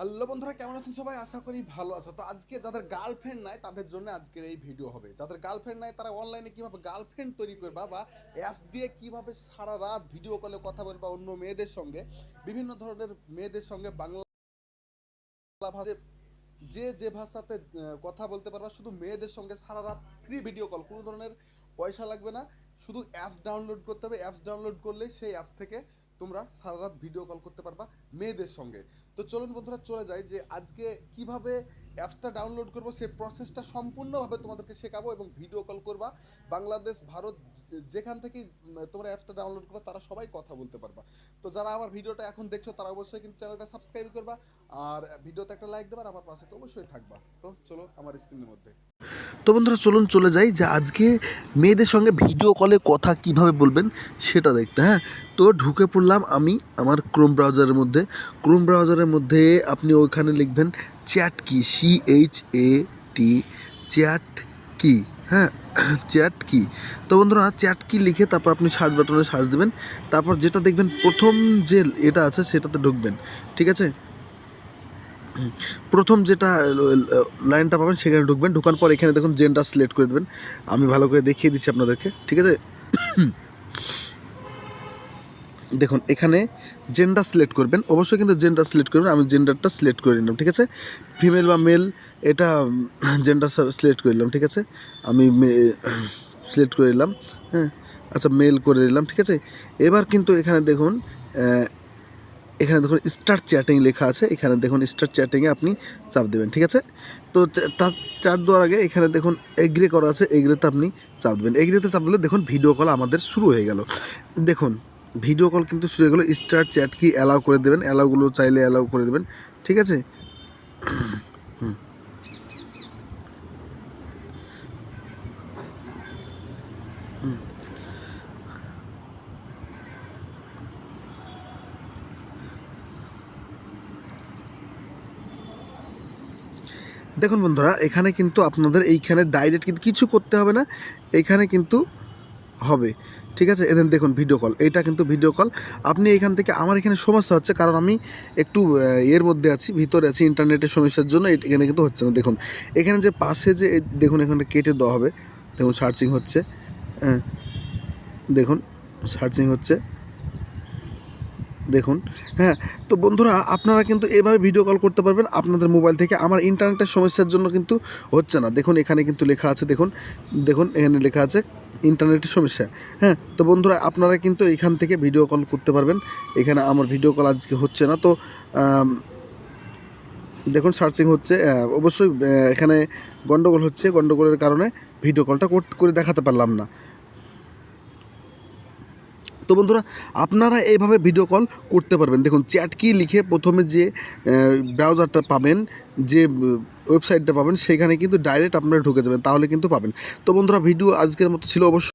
Hello বন্ধুরা, কেমন আছেন সবাই? আশা করি ভালো আছো। তো আজকে যাদের গার্লফ্রেন্ড নাই, তাদের জন্য আজকের এই ভিডিও হবে। যাদের গার্লফ্রেন্ড নাই, তারা অনলাইনে কীভাবে গার্লফ্রেন্ড তৈরি করবা বা অ্যাপ দিয়ে কীভাবে সারা রাত ভিডিও কলে কথা বলবা অন্য মেয়েদের সঙ্গে, বিভিন্ন ধরনের মেয়েদের সঙ্গে বাংলা ভাষায় যে যে ভাষাতে কথা বলতে পারবা, শুধু মেয়েদের সঙ্গে সারা রাত ফ্রি ভিডিও কল কোনো ধরনের পয়সা লাগবে না। শুধু অ্যাপস ডাউনলোড করতে হবে। অ্যাপস ডাউনলোড করলেই সেই অ্যাপস থেকে তোমরা সারা রাত ভিডিও কল করতে পারবা মেয়েদের সঙ্গে। তো চলুন বন্ধুরা, চলে যাই যে আজকে কীভাবে অ্যাপসটা ডাউনলোড করব সেই প্রসেসটা সম্পূর্ণভাবে তোমাদেরকে শেখাবো এবং ভিডিও কল করবা। বাংলাদেশ, ভারত যেখান থেকে তোমরা অ্যাপসটা ডাউনলোড করবা, তারা সবাই কথা বলতে পারবা। তো যারা আমার ভিডিওটা এখন দেখছ, তারা অবশ্যই কিন্তু চ্যানেলটা সাবস্ক্রাইব করবা আর ভিডিওতে একটা লাইক দেবা আর আমার পাশে তো অবশ্যই থাকবা। তো চলো আমার স্ক্রিনের মধ্যে। তো বন্ধুরা, চলুন চলে যাই যে আজকে মেয়েদের সঙ্গে ভিডিও কলে কথা কীভাবে বলবেন সেটা দেখতে হ্যাঁ? তো ঢুকে পড়লাম আমি আমার ক্রোম ব্রাউজারের মধ্যে। ক্রোম ব্রাউজারের মধ্যে আপনি ওইখানে লিখবেন চ্যাট কি? C H A T chat কি? হ্যাঁ চ্যাট কি? তো বন্ধুরা, চ্যাট কি লিখে তারপর আপনি সার্চ বাটনে সার্চ দেবেন। তারপর যেটা দেখবেন, প্রথম যে এটা আছে, সেটাতে ঢুকবেন। ঠিক আছে? প্রথম যেটা, লাইনটা পাবেন, সেখানে ঢুকবেন। ঢুকার পর এখানে দেখুন জেন্ডার সিলেক্ট করে দেবেন। আমি ভালো করে দেখিয়ে দিচ্ছি আপনাদেরকে। ঠিক আছে? দেখুন, এখানে জেন্ডার সিলেক্ট করবেন, অবশ্যই কিন্তু জেন্ডার সিলেক্ট করবেন, আমি জেন্ডারটা সিলেক্ট করে নিলাম, ঠিক আছে? ফিমেল বা মেল এটা জেন্ডার সিলেক্ট করে নিলাম, ঠিক আছে? আমি সিলেক্ট করে নিলাম হ্যাঁ? আচ্ছা মেল করে নিলাম, ঠিক আছে? এবার কিন্তু এখানে দেখুন এখানে দেখুন স্টার্ট চ্যাটিং লেখা আছে, এখানে দেখুন স্টার্ট চ্যাটিংয়ে আপনি চাপ দেবেন, ঠিক আছে? তো চার দেওয়ার আগে এখানে দেখুন এগ্রে করা আছে এগ্রেতে আপনি চাপ দেবেন এগ্রেতে চাপ দিলে দেখুন ভিডিও কল আমাদের শুরু হয়ে গেল। দেখুন ভিডিও কল কিন্তু শুরু হয়ে গেলো। স্টার্ট চ্যাট কি অ্যালাউ করে দেবেন? অ্যালাউগুলো চাইলে অ্যালাউ করে দেবেন। ঠিক আছে। দেখুন বন্ধুরা, এখানে কিন্তু আপনাদের এইখানে ডাইরেক্ট কিন্তু কিছু করতে হবে না। এখানে কিন্তু হবে। ঠিক আছে? এদের দেখুন ভিডিও কল এটা কিন্তু ভিডিও কল আপনি এখান থেকে, আমার এখানে সমস্যা হচ্ছে কারণ আমি একটু এর মধ্যে আছি, ভিতরে আছি ইন্টারনেটের সমস্যার জন্য এখানে কিন্তু হচ্ছে না। দেখুন, এখানে যে পাশে যে দেখুন এখানে কেটে দেওয়া হবে। দেখুন সার্চিং হচ্ছে। হ্যাঁ দেখুন সার্চিং হচ্ছে। দেখুন হ্যাঁ তো বন্ধুরা, আপনারা কিন্তু এভাবে ভিডিও কল করতে পারবেন। আপনাদের মোবাইল থেকে আমার ইন্টারনেটের সমস্যার জন্য কিন্তু হচ্ছে না। দেখুন, এখানে কিন্তু লেখা আছে, দেখুন দেখুন, এখানে লেখা আছে ইন্টারনেটের সমস্যা। হ্যাঁ তো বন্ধুরা আপনারা কিন্তু এখান থেকে ভিডিও কল করতে পারবেন। এখানে আমার ভিডিও কল আজকে হচ্ছে না, তো দেখুন সার্চিং হচ্ছে অবশ্যই এখানে গন্ডগোল হচ্ছে। গন্ডগোলের কারণে ভিডিও কলটা করে দেখাতে পারলাম না। তো বন্ধুরা, আপনারা এইভাবে ভিডিও কল করতে পারবেন। দেখুন চ্যাট কি লিখে প্রথমে যে ব্রাউজারটা পাবেন, যে ওয়েবসাইটটা পাবেন, সেখানে কিন্তু ডাইরেক্ট আপনারা ঢুকে যাবেন, তাহলে কিন্তু পাবেন। তো বন্ধুরা ভিডিও আজকের মতো ছিল অবশ্যই।